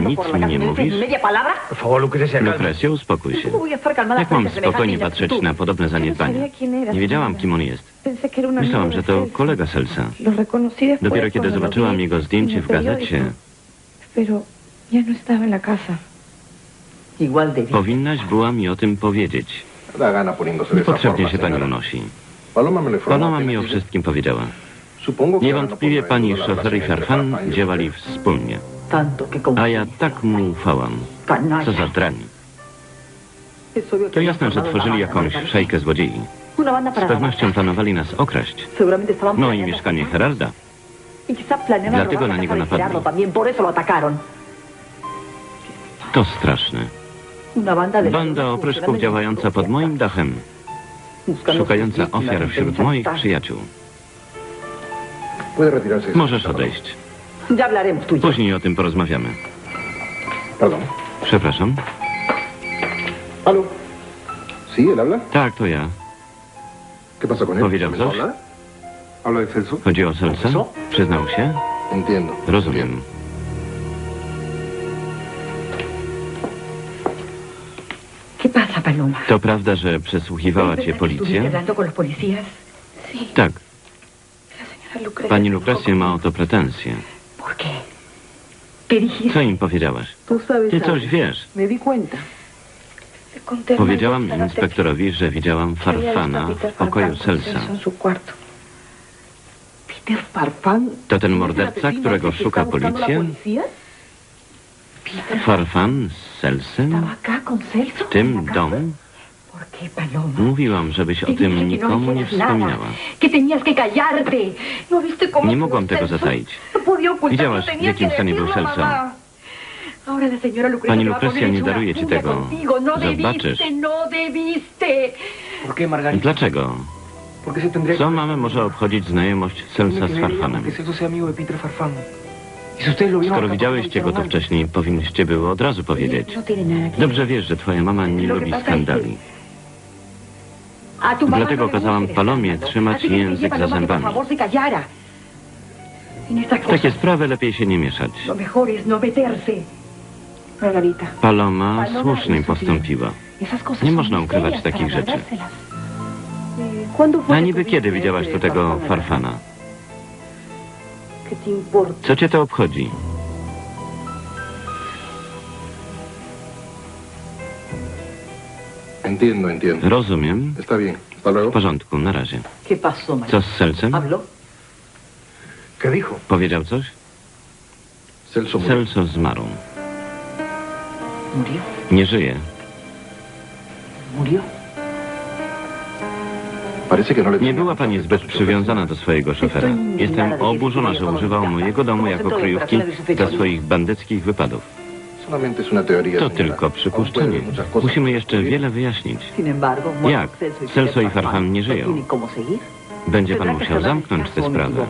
nic mi nie mówisz? Lucrecia. Lucrecja, uspokój się. ¿Cómo voy a estar calmada Jak mam spokojnie patrzeć na podobne zaniedbania? Nie wiedziałam, kim on jest. Myślałam, że to kolega Celsa. Dopiero kiedy zobaczyłam jego zdjęcie w gazecie, no powinnaś była mi o tym powiedzieć. Forma, się pani unosi. Paloma mi o wszystkim powiedziała. no Niewątpliwie pani szofer i Farfan działali wspólnie. A ja tak mu ufałam. Co za drań. To jasne, że tworzyli banda, ¿no jakąś szejkę złodziei. Z pewnością planowali nas okraść. No i mieszkanie planeaban Dlatego na niego napadli. To straszne. Banda opryszków działająca pod moim dachem, szukająca ofiar wśród moich przyjaciół. Możesz odejść. Ya hablaremos tú y yo. Później o tym porozmawiamy. Perdón. Przepraszam. ¿Aló? ¿Sí, él habla? Tak, to ja. ¿Qué pasa con él? Powiedział ¿Comenzó a coś? hablar? ¿Habla de Celso? Chodzi o Celsa? Przyznał się? Entiendo. Rozumiem. ¿Qué pasa, Paloma? To prawda, że przesłuchiwała cię ¿Estuviste policja? hablando con los policías? Sí. Tak. La señora Lucrecia. Pani dijo ma o to pretensje. Co im powiedziałaś? Ty coś wiesz. Powiedziałam inspektorowi, że widziałam Farfana Peter w pokoju Celsa. To ten ¿Es el morderca, którego szuka policja? Farfan z Celsem? W tym domu? Mówiłam, żebyś o tym nikomu nie wspominała. Que tenías que callarte. ¿No viste cómo Nie mogłam tego zataić. Widziałaś, w jakim stanie był Celso. Lucrecia Pani te va a poner Lucrecja nie daruje ci tego. No Zobaczysz. no. Dlaczego? ¿Por qué se tendría Co mamę może obchodzić znajomość Celsa z ella Farfanem? Y Skoro widziałyście go to ¿por qué no wcześniej, powinniście było od razu powiedzieć. No que Dobrze wiesz, że twoja mama nie lubi skandali. Dlatego kazałam Palomie trzymać język za zębami. Estas W takie sprawy lepiej się nie mieszać. Paloma słusznie postąpiła. Nie można ukrywać takich rzeczy. guardárselas. Eh, ¿Cuándo fue A niby kiedy widziałaś tu tego? Farfana? Co cię to obchodzi? Entiendo, entiendo. Rozumiem. Está bien. Hasta W luego. porządku, na razie. ¿Qué pasó? Co z Celcem? ¿Habló? ¿Qué dijo? Powiedział coś? Celso murió. Celso zmarł. ¿Murió? Nie żyje. ¿Murió? No Nie była pani zbyt przywiązana do swojego szofera. Jestem oburzona, że używał mojego domu jako kryjówki dla swoich bandyckich wypadów. To señora. tylko przypuszczenie. Musimy jeszcze wiele wyjaśnić. Jak? Celso i Farfán nie no żyją. Będzie pan musiał zamknąć tę sprawę.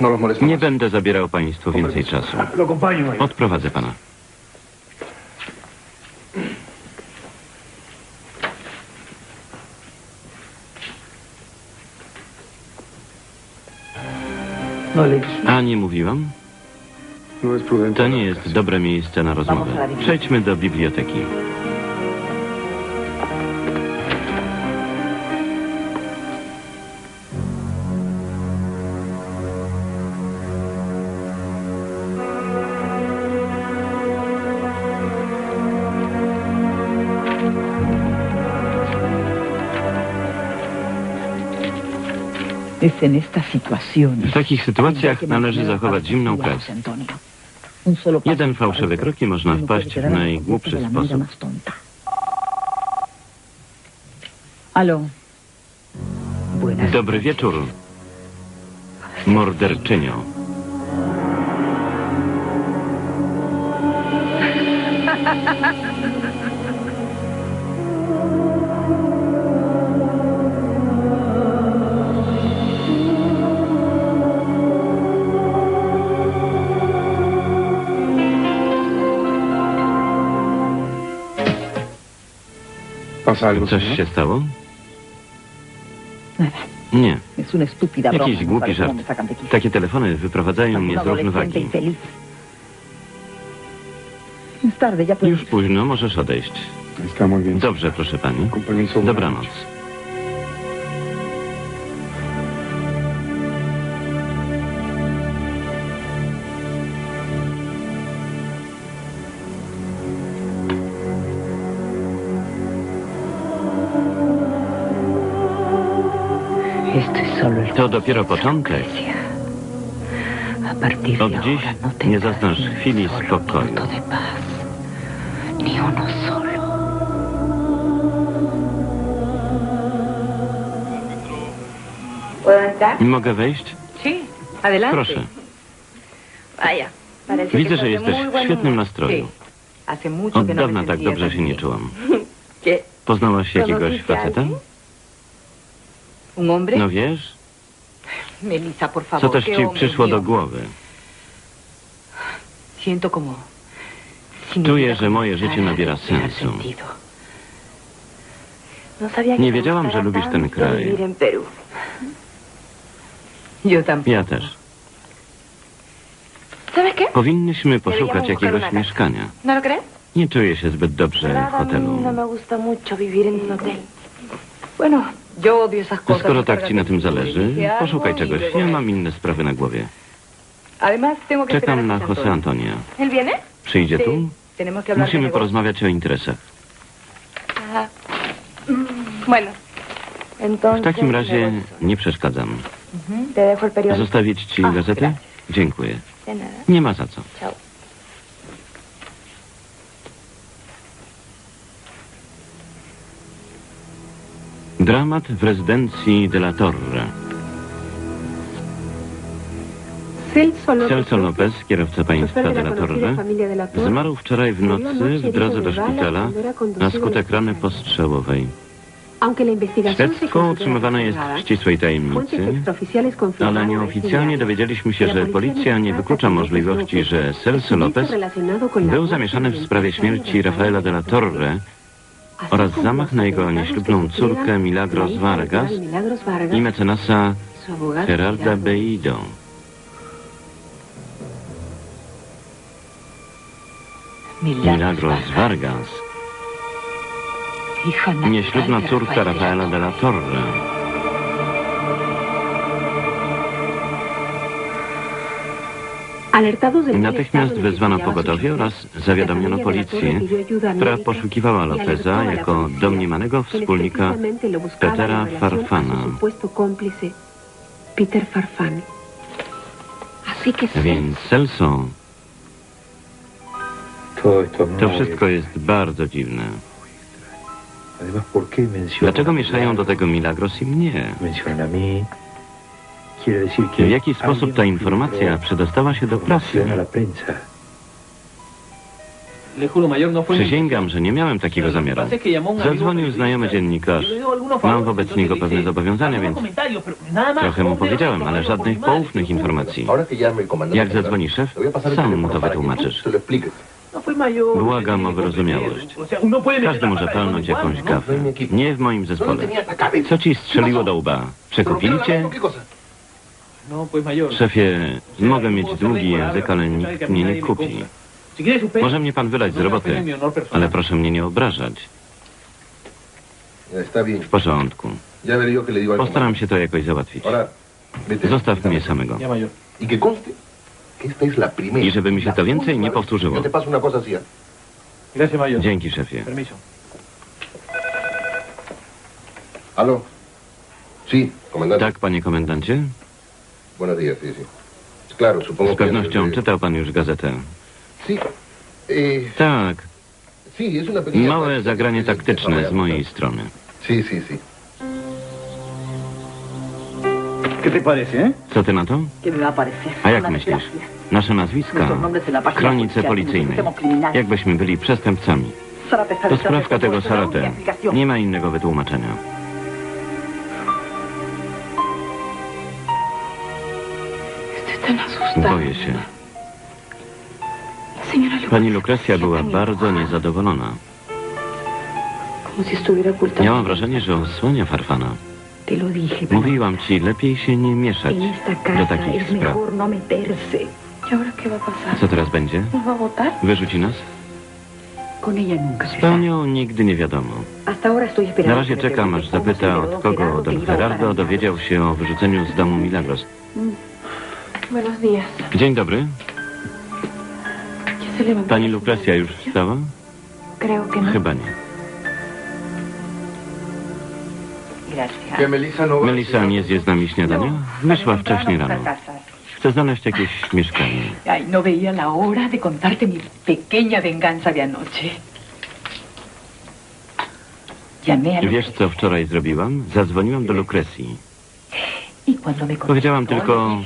no. Nie będę zabierał państwu więcej czasu. Odprowadzę pana. A nie mówiłam? No. To nie jest dobre miejsce na rozmowę. Przejdźmy do biblioteki. W takich sytuacjach należy zachować zimną krew. Jeden fałszywy krok i można puede wpaść w najgłupszy sposób. Dobry wieczór, morderczynio. ¿Pasa algo? Coś señor? się stało? Nie. Jakiś no głupi żart. quicio. Takie telefony wyprowadzają mnie z równowagi. Już późno, możesz odejść. Dobrze, proszę pani. Dobranoc. To dopiero początek. Od dziś nie zaznasz chwili spokoju. Mogę wejść? Proszę. Widzę, że jesteś w świetnym nastroju. Od no dawna tak dobrze się nie czułam. Poznałaś jakiegoś ¿Conociste a faceta? No wiesz? Melissa, por favor. Co też ¿qué ci przyszło do głowy? Siento como... Czuję, że moje życie nabiera sensu. No Nie wiedziałam, że lubisz ten kraj. Ja też. Powinnyśmy poszukać jakiegoś mieszkania. ¿No? Nie czuję się zbyt dobrze w hotelu. No. Skoro tak ci na tym zależy, poszukaj y czegoś. Ja mam inne sprawy na głowie. Czekam na José Antonia. Przyjdzie tu? Musimy porozmawiać o interesach. Ajá. Mm, W takim razie nie przeszkadzam. Zostawić ci A, gazetę? Dziękuję. Nie ma za co. Dramat w rezydencji de la Torre. Celso Lopez, kierowca państwa de la Torre, zmarł wczoraj w nocy w drodze do szpitala na skutek rany postrzałowej. Śledztwo utrzymywane jest w ścisłej tajemnicy, ale nieoficjalnie dowiedzieliśmy się, że policja nie wyklucza możliwości, że Celso Lopez był zamieszany w sprawie śmierci Rafaela de la Torre oraz zamach na jego nieślubną córkę Milagros Vargas i mecenasa Gerarda Beido. Milagros Vargas, nieślubna córka Rafael. Rafaela de la Torre. Natychmiast wezwano pogotowie oraz zawiadomiono policję, która poszukiwała Lopeza jako domniemanego wspólnika Petera Farfana. Peter Więc Celso, to wszystko es- jest bardzo dziwne. Además, ¿por qué mencionan Dlaczego mieszają do tego Milagros i mnie? W jaki sposób ta informacja przedostała się do prasy? Przysięgam, że nie miałem takiego zamiaru. Zadzwonił znajomy dziennikarz. Mam wobec niego pewne zobowiązania, więc trochę mu powiedziałem, que ale żadnych poufnych informacji. Jak zadzwoni szef, sam mu to wytłumaczysz. Błagam o wyrozumiałość. Każdy może palnąć jakąś kawę. No. Nie w moim zespole. Co ci strzeliło do łba? Przekupili cię? ¿Qué cosa? ¿no? No, pues mayor. Szefie, mogę mieć długi język, ale nikt mnie nie kupi. Może mnie pan wylać z roboty, ale proszę mnie nie obrażać. W porządku. Postaram się to jakoś załatwić. Zostaw mnie samego. Y. I żeby mi się to więcej nie powtórzyło. Dzięki, szefie. Comandante. Tak, panie komendancie? Z pewnością czytał pan już gazetę. Eh, Tak, małe zagranie taktyczne z mojej strony. Sí, sí, sí. ¿Qué te parece, eh? Co ty na to? ¿Qué me va a jak myślisz? Nasze nazwiska w kronice policyjnej. Jakbyśmy byli przestępcami. To sprawka tego Sarate. explicación. Nie ma innego wytłumaczenia. Boję się. Pani Lucrecja była bardzo niezadowolona. Ocultando. Miałam wrażenie, że osłania Farfana. Mówiłam ci, lepiej się nie mieszać do takich spraw. Co teraz będzie? ¿Nos va a votar? Wyrzuci nas? Z panią nigdy nie wiadomo. Na razie czekam, aż zapyta, od kogo don Gerardo dowiedział się o wyrzuceniu z domu Milagros. Dzień dobry. Pani Lucrecja już wstała? Creo que no. Chyba nie. Melissa no Melisa nie zje z nami śniadania? Wyszła wcześniej rano. Chce znaleźć jakieś mieszkanie. Ay, no veía la hora de contarte mi pequeña venganza de anoche. Wiesz, co wczoraj zrobiłam? Zadzwoniłam do Lukrecji. y Powiedziałam tylko,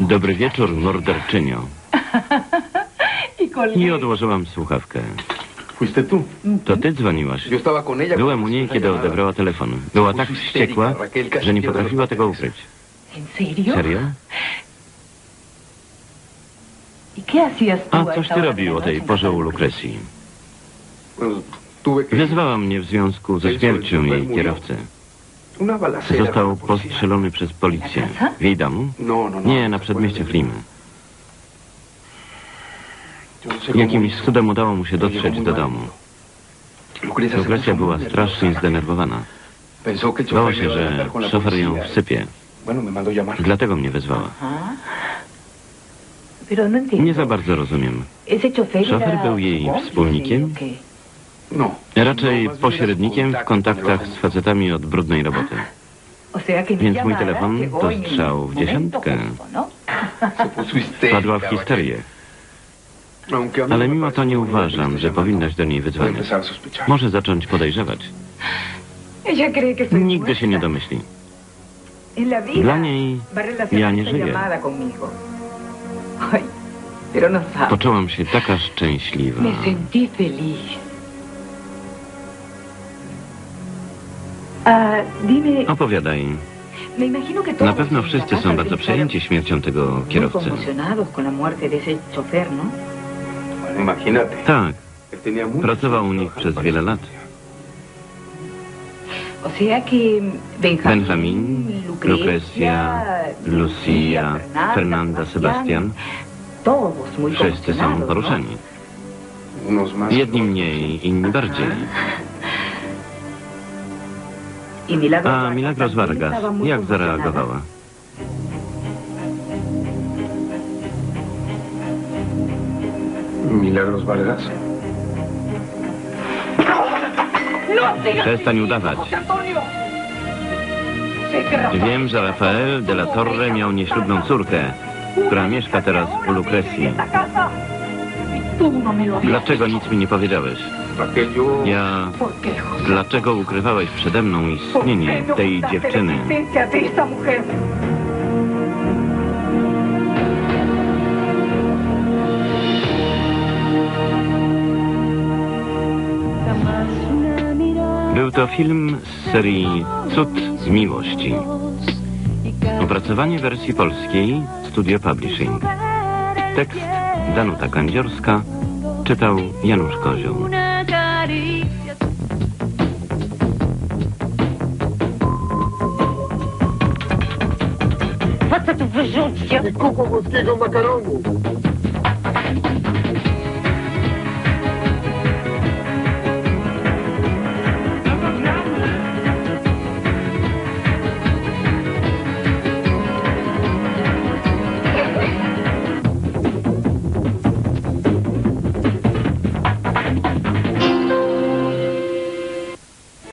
Dobry wieczór, morderczynio. Y. I odłożyłam słuchawkę. Fuiste. To ty dzwoniłaś. Byłem u niej, kiedy odebrała telefon. Była tak wściekła, że nie potrafiła tego ukryć. ¿En serio? Serio? ¿Y A coś ty robił o tej porze u que... Wezwała mnie w związku ze śmiercią jej kierowcy. Został postrzelony przez policję. W jej domu? Nie, na przedmieściach Limy. Yo sé cómo Jakimś cudem udało mu się dotrzeć do domu. Lukrecja była strasznie zdenerwowana. Bała się, że szofer ją wsypie. Dlatego mnie wezwała. No. Nie za bardzo rozumiem. ¿Ese chofer, Szofer był jej wspólnikiem? No. Raczej No, pośrednikiem w kontaktach z facetami od brudnej roboty. Więc mój telefon to strzał w dziesiątkę. ¿no? Wpadła w histerię. Ale mimo to nie uważam, że powinnaś do niej wydzwonić. Może zacząć podejrzewać. Nigdy się nie domyśli. Dla niej ja nie żyję. no. Poczułam się taka szczęśliwa. Opowiadaj. Na pewno wszyscy są bardzo przejęci śmiercią tego kierowcy. ¿no? Tak, pracował u nich przez wiele lat. Benjamín, Lucrecia, Lucia, Fernanda, Sebastian. Wszyscy są ¿no? poruszeni. Jedni mniej, inni bardziej. Milagros A Milagros Vargas, jak zareagowała? Milagros Vargas. Przestań udawać. Wiem, że Rafael de la Torre miał nieślubną córkę, która mieszka teraz u Lukrecji. Dlaczego nic mi nie powiedziałeś? Ja... Dlaczego ukrywałeś przede mną istnienie tej dziewczyny? Był to film z serii Cud Miłości. Opracowanie wersji polskiej Studio Publishing. Tekst Danuta Kandziorska czytał Janusz Kozioł. Facet wyrzućcie! Kuku włoskiego makaronu!